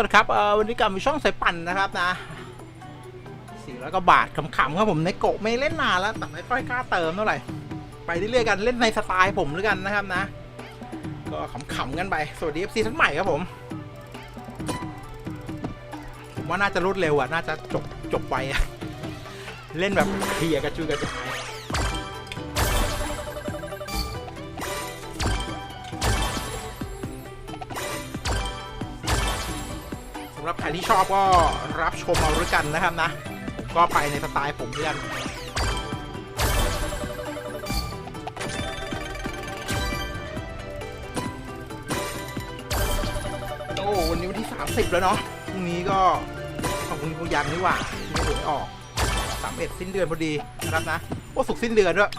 วัสดีครับเออวันนี้กลับมาช่องสายปั่นนะครับนะสี่ร้อยกว่าบาทขำๆครับผมในโกะไม่เล่นนานแล้วแต่ไม่ค่อยกล้าเติมเท่าไหร่ไปเรื่อยๆกันเล่นในสไตล์ผมด้วยกันนะครับนะ ก็ขำๆกันไปสวัสดี FC ท่านใหม่ครับผมผมว่าน่าจะรวดเร็วอะน่าจะจบจบไวอะเล่นแบบเคลียร์กระจุยกระจาย รับใครที่ชอบก็รับชมเอาด้วยกันนะครับนะ ผมก็ไปในสไตล์ผมด้วยกันโอ้วันนี้วันที่ 30 แล้วเนาะพรุ่งนี้ก็ของคุณคงยังนี่หว่าที่ไม่หวยออกสามเอ็ดสิ้นเดือนพอดีนะครับนะ โอ้สุกสิ้นเดือนด้วย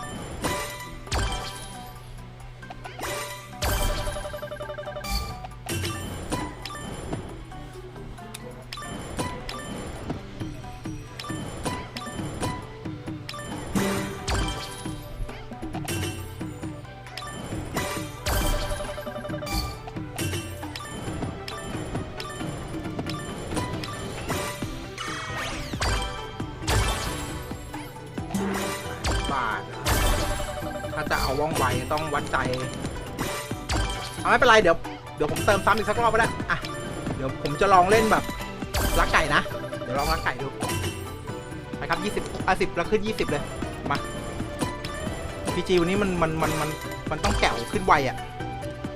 ว่องไวต้องวัดใจเอาไม่เป็นไรเดี๋ยวเดี๋ยวผมเติมซ้ำอีกสักรอบก็ได้อะเดี๋ยวผมจะลองเล่นแบบลักไก่นะ เดี๋ยวลองลักไก่ดูไปครับ20อะ10แล้วขึ้น20เลยมาพีจีวันนี้มันมันมันมันมันต้องแก่วขึ้นไวอะ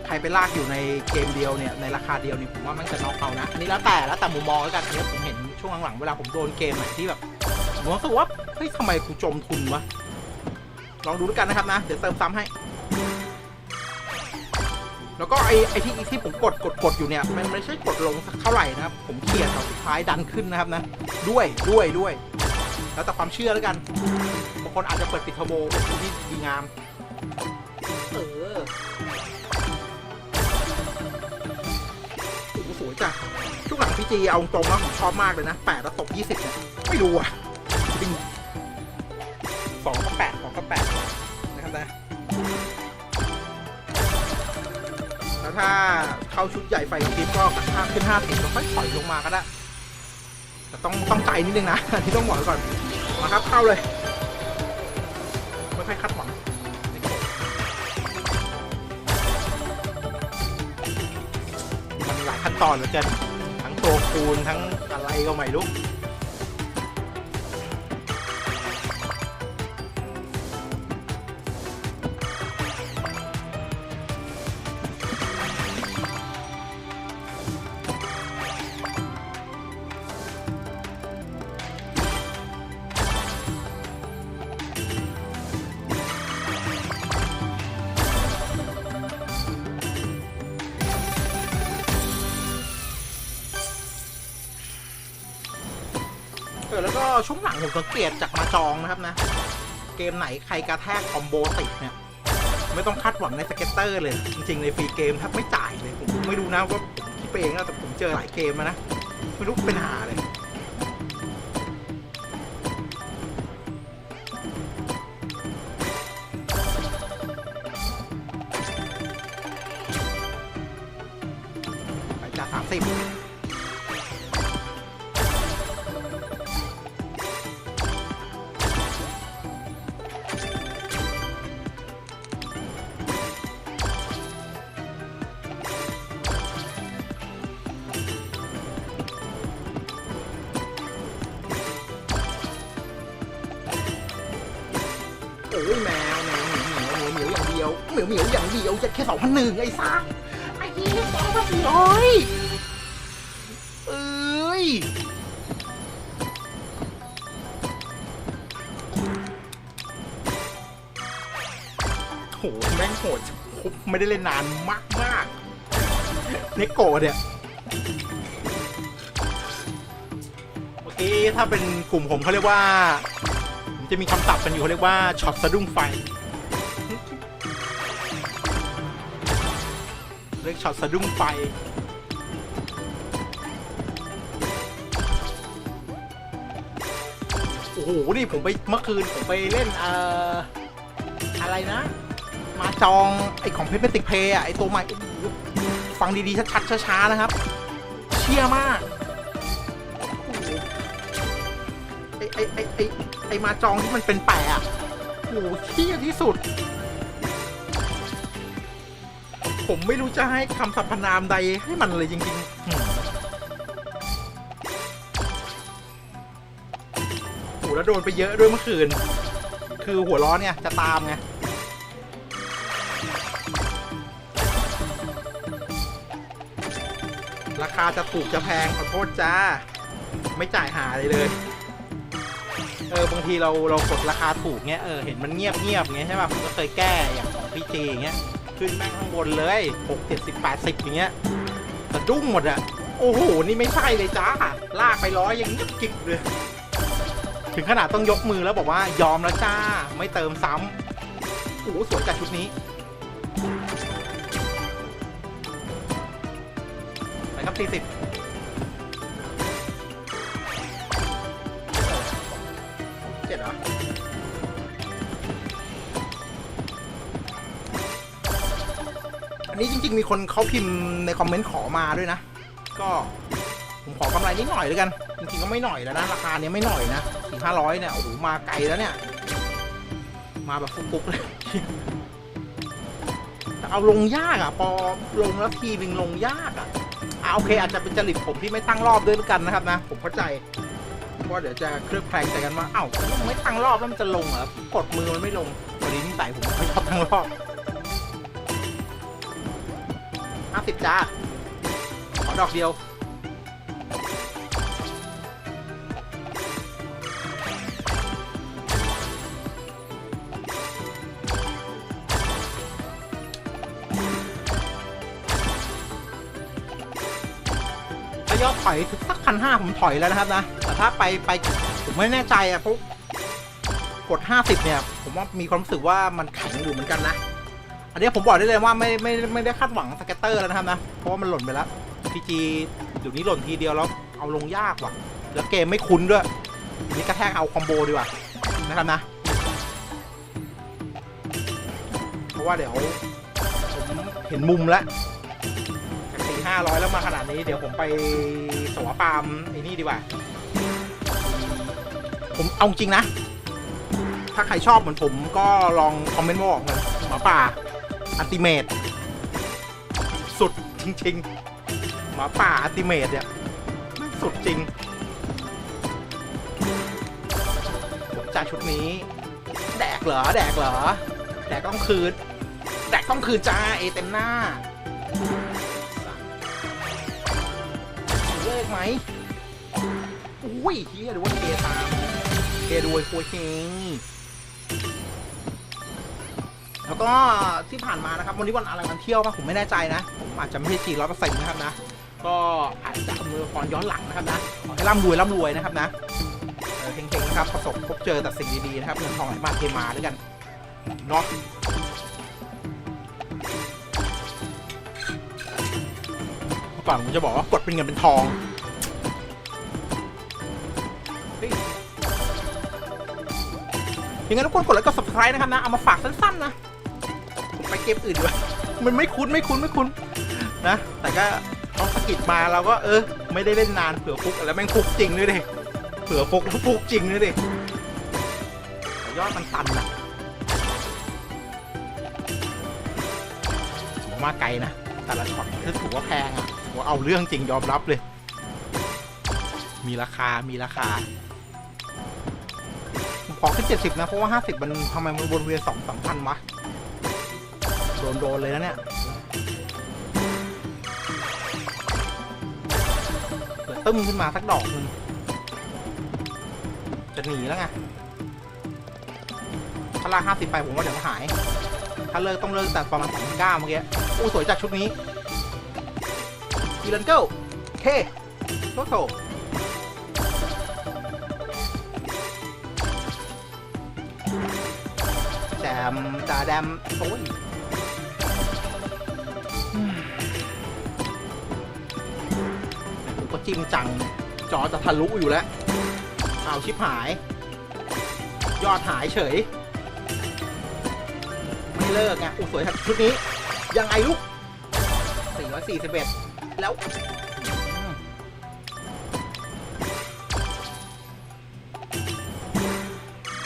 ใครไปลากอยู่ในเกมเดียวเนี่ยในราคาเดียวนี่ผมว่ามันจะน็อกเอานะอันนี่แล้วแต่แล้วแต่มุมมองแล้วกันอันนี้ผมเห็นช่วงหลังๆเวลาผมโดนเกมไหนที่แบบผมรู้สึกว่าเฮ้ยทำไมกูจมทุนวะ ลองดูด้วยกันนะครับนะ เดี๋ยวเติมซ้ำให้ แล้วก็ไอ้ไอ้ที่ที่ผมกดกดกดอยู่เนี่ย มันไม่ใช่กดลงสักเท่าไหร่นะครับ ผมเขียแถวสุดท้ายดันขึ้นนะครับนะ ด้วยด้วยด้วย แล้วแต่ความเชื่อแล้วกันบางคนอาจจะเปิดปิดเทอร์โบที่ดีงาม เออสวยจ้ะช่วงหลังพี่จีเอาตรงแล้วผมชอบมากเลยนะแปดแล้วตกยี่สิบเนี่ยไม่รู้อะจริง ถ้าเข้าชุดใหญ่ไฟคลิปก็กระชากขึ้นห้าสิบแล้วค่อยถอยลงมาก็ได้ แต่ต้องต้องใจนิดนึงนะที่ต้องบอกไว้ก่อน มาครับเข้าเลย ไม่ค่อยคาดหวังมันหลายขั้นตอนเหลือเกินทั้งตัวคูณทั้งอะไรก็ไม่รู้ ช่วงหลังผมสังเกตจากมาจองนะครับนะ เกมไหนใครกระแทกคอมโบติดเนี่ยไม่ต้องคาดหวังในสเก็ตเตอร์เลย จริง ๆ ในฟรีเกมแทบไม่จ่ายเลย ผมไม่รู้นะว่าคิดไปเองนะแต่ผมเจอหลายเกมนะ ไม่รู้เป็นหาเลยไปจ่าสามสิบ ยวเหมียวเหมียวเหมียวอย่างเดียวเหมียวเหมียวจะแค่สองพันหนึ่งไอ้ซ่าไอ้เหี้ยสองพันสี่ร้อยเอ้ยโหแม่งโหดไม่ได้เล่นนานมากมากเนโกะเนี่ยเมื่อกี้ถ้าเป็นกลุ่มผมเขาเรียกว่า จะมีคำศัพท์กันอยู่เขาเรียกว่าช็อตสะดุ้งไฟ เรียกช็อตสะดุ้งไฟโอ้โห นี่ผมไปเมื่อคืน ผมไปเล่นเอ่ออะไรนะ มาจอง ไอของเพชรเมติกเพย์อะไอตัวใหม่ ฟังดีๆ ชัดๆ ช้าๆ นะครับชชี่ยมาก ไอไอไอไอไอมาจองที่มันเป็นแปะอะโอ้โหเชี่ยที่สุด ผมไม่รู้จะให้คำสรรพนามใดให้มันเลยจริงๆโอ้โหแล้วโดนไปเยอะด้วยเมื่อคืน คือหัวร้อนเนี่ยจะตามไงราคาจะถูกจะแพงขอโทษจ้า ไม่จ่ายหาเลยเลย เออบางทีเราเรากดราคาถูกเงี้ยเออเห็นมันเงียบเงียบเงี้ยใช่ป่ะผมก็เคยแก้อย่างของพี่เจอย่างเงี้ย ขึ้นแม่งข้างบนเลยหกเจ็ดสิบแปดสิบอย่างเงี้ยสะดุ้งหมดอะโอ้โห นี่ไม่ใช่เลยจ้า ลากไปร้อยยังยึกกิบเลย ถึงขนาดต้องยกมือแล้วบอกว่ายอมแล้วจ้า ไม่เติมซ้ำโอ้โหสวยจัดชุดนี้ไปครับ40 อันนี้จริง ๆ มีคนเขาพิมพ์ในคอมเมนต์ขอมาด้วยนะ ก็ผมขอกำไรนิดหน่อยด้วยกัน จริงๆก็ไม่หน่อยแล้วนะ ราคาเนี้ยไม่หน่อยนะสี่ห้าร้อยเนี่ย โอ้โห มาไกลแล้วเนี่ย มาแบบฟุกๆเลยแต่เอาลงยากอะ พอลงแล้วทีนึงลงยากอะอ่าโอเค อาจจะเป็นจริตผมที่ไม่ตั้งรอบด้วยกันนะครับนะ ผมเข้าใจว่าเดี๋ยวจะเคลือบแคลงใจกันว่า เอ้าไม่ตั้งรอบแล้วมันจะลงเหรอกดมือมันไม่ลงพอดีนิสัยผมไม่ชอบตั้งรอบ ห้าสิบจ้า ขอดอกเดียว ถ้ายอดถอยถึงสักพันห้าผมถอยแล้วนะครับนะ แต่ถ้าไปไปผมไม่แน่ใจอะเพราะกดห้าสิบเนี่ย ผมว่ามีความรู้สึกว่ามันแข็งอยู่เหมือนกันนะ อันนี้ผมบอกได้เลยว่าไม่ไม่ไม่ได้คาดหวังสเก็ตเตอร์แล้วนะครับนะ เพราะว่ามันหล่นไปแล้วพีจีเดี๋ยวนี้หล่นทีเดียวแล้วเอาลงยากว่ะ แล้วเกมไม่คุ้นด้วยนี่กระแทกเอาคอมโบดีกว่านะครับนะ เพราะว่าเดี๋ยวผมเห็นมุมแล้วจากสี่ห้าร้อยแล้วมาขนาดนี้ เดี๋ยวผมไปสวปามไอ้นี่ดีกว่า ผมเอาจริงนะ ถ้าใครชอบเหมือนผมก็ลองคอมเมนต์มาบอกหน่อยหมาป่า อัติเมตสุดจริงๆหมาป่าอัติเมตเนี่ยสุดจริงผมจ่าชุดนี้ แดกเหรอ แดกเหรอ แดกต้องคืน แดกต้องคืนจ้าเอเต็มหน้าเลิกไหมอุ้ยเฮียดูว่าเกตามเกด้วยโคเฮง แล้วก็ที่ผ่านมานะครับวันนี้วันอะไรวันเที่ยวป่ะผมไม่แน่ใจนะ ผมอาจจะไม่ใช่จีร้อยเปอร์เซ็นต์นะครับนะ ก็อาจจะอำนวยพรย้อนหลังนะครับนะขอให้ร่ำรวยร่ำรวยนะครับนะเฮงๆนะครับประสบพบเจอแต่สิ่งดีๆนะครับเงินทองไหลมาเทมาด้วยกันเนาะเมื่อก่อนผมจะบอกว่ากดเป็นเงินเป็นทองยังไงทุกคนกดไลค์กด subscribe นะครับนะ เอามาฝากสั้นๆนะ เกมอื่นดีกว่ามันไม่คุ้นไม่คุ้นไม่คุ้นนะ แต่ก็เขาสกิดมาเราก็เออ ไม่ได้เล่นนานเผื่อฟุกแล้วแม่งฟุกจริงด้วยดิเผื่อฟุกแล้วฟุกจริงด้วยดิยอดมันตันอะผมว่าไกลนะแต่ละช็อตถ้าถือว่าแพงอะถือว่าเอาเรื่องจริงยอมรับเลย มีราคามีราคาขอขึ้นเจ็ดสิบนะ เพราะว่าห้าสิบมันทำไมมันวนเวียนสองสามพันวะ โดนโดนเลยนะเนี่ยเปิดตึ้มขึ้นมาสักดอกหนึงจะหนีแล้วไงถ้าลากห้าสิบไปผมว่าเดี๋ยวมันหาย ถ้าเลิกต้องเลิกแต่ประมาณสองเก้าเมื่อกี้อู้สวยจากชุดนี้อีเลนเกิลเคโตโตแจมจาแดมโอ้ย จริงจัง จอจะทะลุอยู่แล้ว เอาชิบหาย ยอดหายเฉย ไม่เลิกไงอุ้สวยชุดนี้ ยังไงลูก 441 แล้ว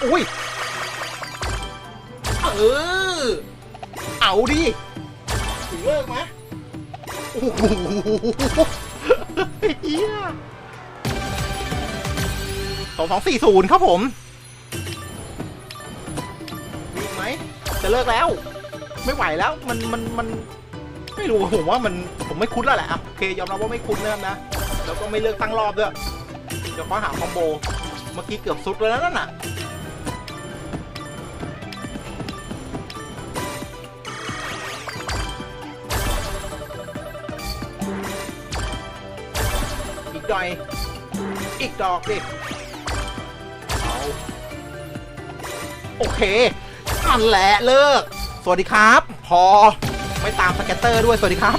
อุ้ย เออ เอาดิเลิกไหมโอ้โห ฮียสองสองสี่ศูนย์ครับผมมีอีกไหมจะเลิกแล้ว ไม่ไหวแล้วมันมันมันไม่รู้ผมว่ามันผมไม่คุ้นแล้วแหละอะโอเคยอมรับว่าไม่คุ้นนะครับนะแล้วก็ไม่เลือกตั้งรอบด้วยเดี๋ยวขอหาคอมโบเมื่อกี้เกือบสุดแล้วนั่นน่ะ อีกดอย อีกดอกดิเอาโอเคนั่นแหละเลิก สวัสดีครับ พอไม่ตามสเก็ตเตอร์ด้วย สวัสดีครับ